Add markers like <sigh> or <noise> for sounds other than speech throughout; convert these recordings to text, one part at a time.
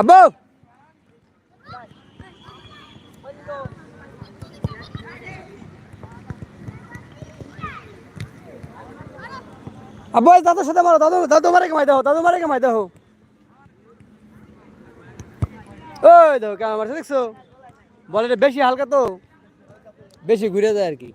আব্বু আব্বু দাদুর সাথে মারো দাদু দাদু মারে কামাই দাও, দাদু মারে কামাই দাও। ওই দেখো কেমন মারছে দেখছ? বলে বেশি হালকা তো। বেশি ঘুরে যায় আর কি।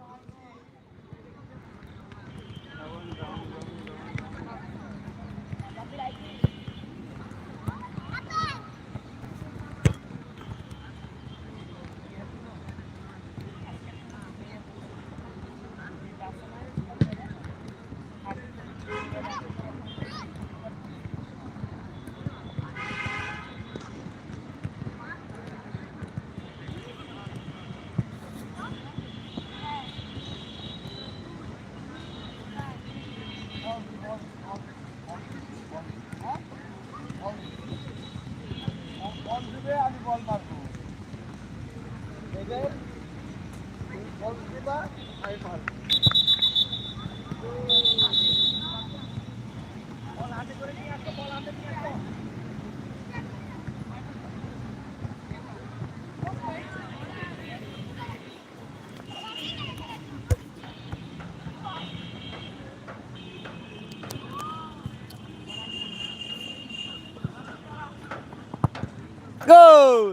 গোল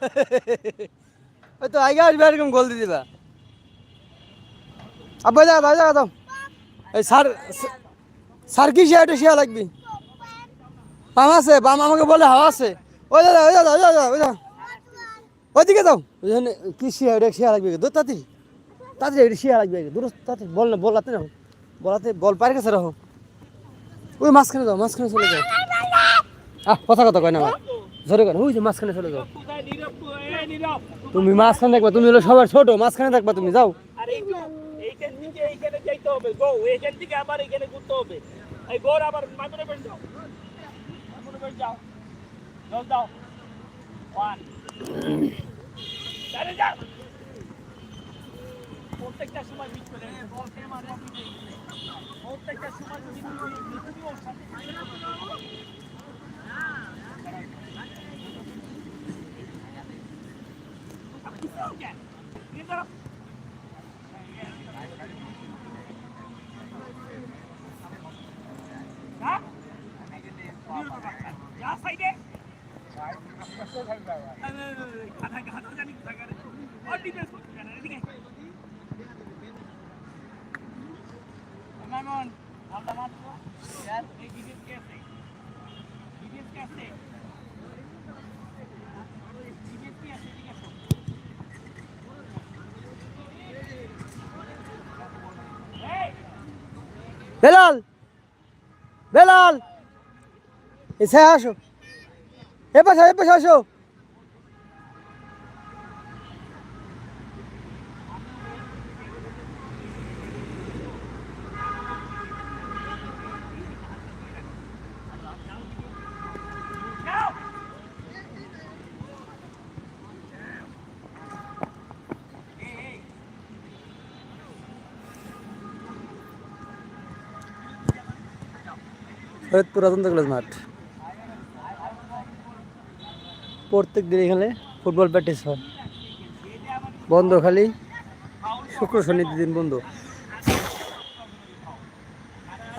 <laughs> ওই তো আগে আসবে, এরকম গোল দিয়ে দিবা। আব্বা, যা দাও যা এই সার কি শেয়ার শেয়ার লাগবে বাম আছে, বাম আমাকে বলে হাওয়া আছে। ওই দাদা ওই দাদা ওই দাদা ওই দাদা। যাও। কি শেয়ার ওটা শেয়ার লাগবে দূর, তাড়াতাড়ি। তাড়াতাড়ি, এটা শেয়ার লাগবে দূর, তাড়াতাড়ি। বল না বলাতে রাখো। বলাতে বল, পায়ের কাছে রাখো। ওই মাঝখানে যাও, মাঝখানে চলে যাও। আহ, কথা কথা কয় না জোরে কর ওই যে মাঝখানে চলে যাও। তুমি মাঝখানে দেখবা, তুমি হলো সবার ছোট, মাঝখানে দেখবা তুমি, যাও। প্রত্যেকটা সময় প্রত্যেকটা সময় যদি তুমি তুমি ওর সাথে Get হ্যাঁ যা সাইডে খাতা খাতা জানি কোথায় গেলে আর ডিফেন্স করতে জানে এদিকে মামন আলদা মাত্র ইয়ার এই ডিফেন্স কে আছে ডিফেন্স কে আছে ডিফেন্স কি আছে এদিকে আসো এই বেলাল! বেলাল! এসে আসো। এ পাশে এ পাশে আসো। ফরিদপুর রাজেন্দ্র কলেজ মাঠ। প্রত্যেক দিন এখানে ফুটবল প্র্যাকটিস হয়। বন্ধ খালি, শুক্র, শনি দিন বন্ধ।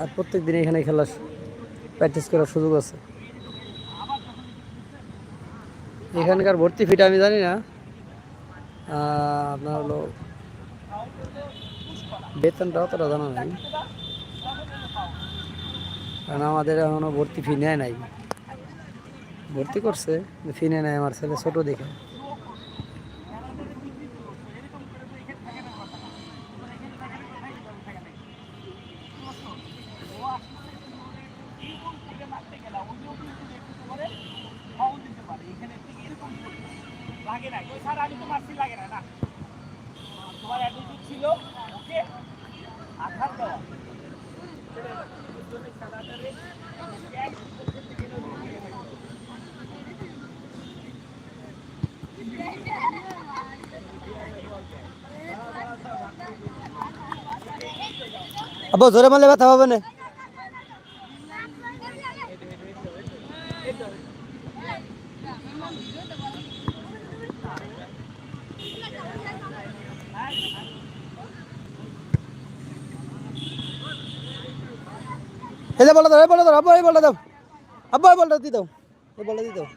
আর প্রত্যেক দিন এখানে খেলার প্র্যাকটিস করার সুযোগ আছে। এখানকার ভর্তি ফিটা আমি জানি না। আপনার হলো বেতনটা অতটা জানা নাই। কারণ আমাদের এখনও ভর্তি ফি নেয় নাই। ভর্তি করছে ফি নেয় নাই আমার ছেলে ছোটো দেখে। লাগে না তোমার ছিল, ওকে আঘাত দেওয়া আবার জোরে মারলে ব্যথা হবে না Thank you. এই যে বলটা দাও, এই বলে দাও, আব্বা বলটা দাও। আব্বা, এই বলটা দিয়ে দাও। বলটা দিয়ে দাও।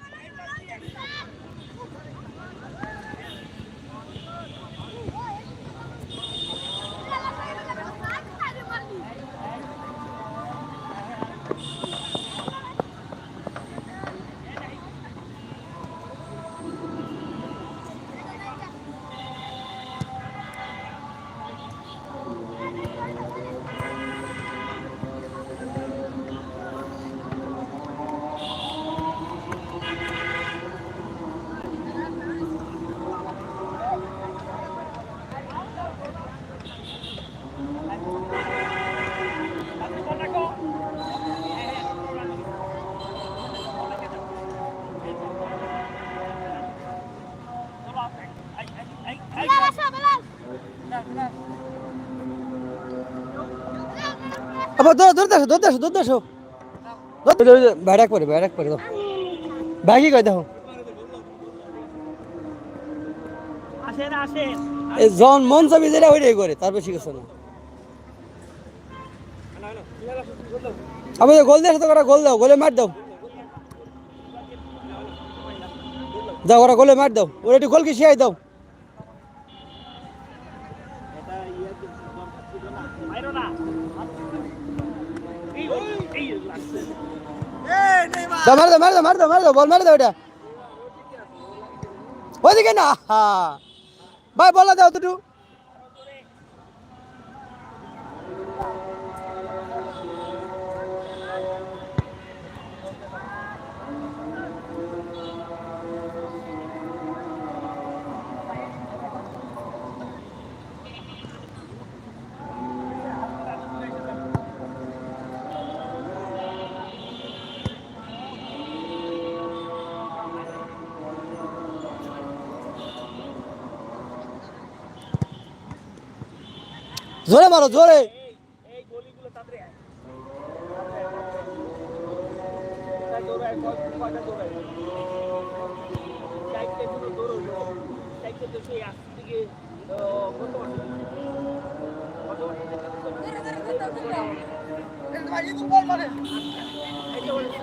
আবার ব্যারাক ব্যারাক দেখো আসেন আসেন। এই জন মন চাবি যেটা ওইটাই করে তার বেশি কিছু না। আমি গোল দিয়ে গোল দাও গোলে মার দাও। দাও ওরা গোলে মার দাও। ওরা একটু গোল কি শিয়াই দাও। দাও মার দাও মার দাও মার দাও মার দাও বল, মার দাও এটা ওইদিকে না, হা। ভাই, বলা দাও দুটো জোরে মারো জোরে। এই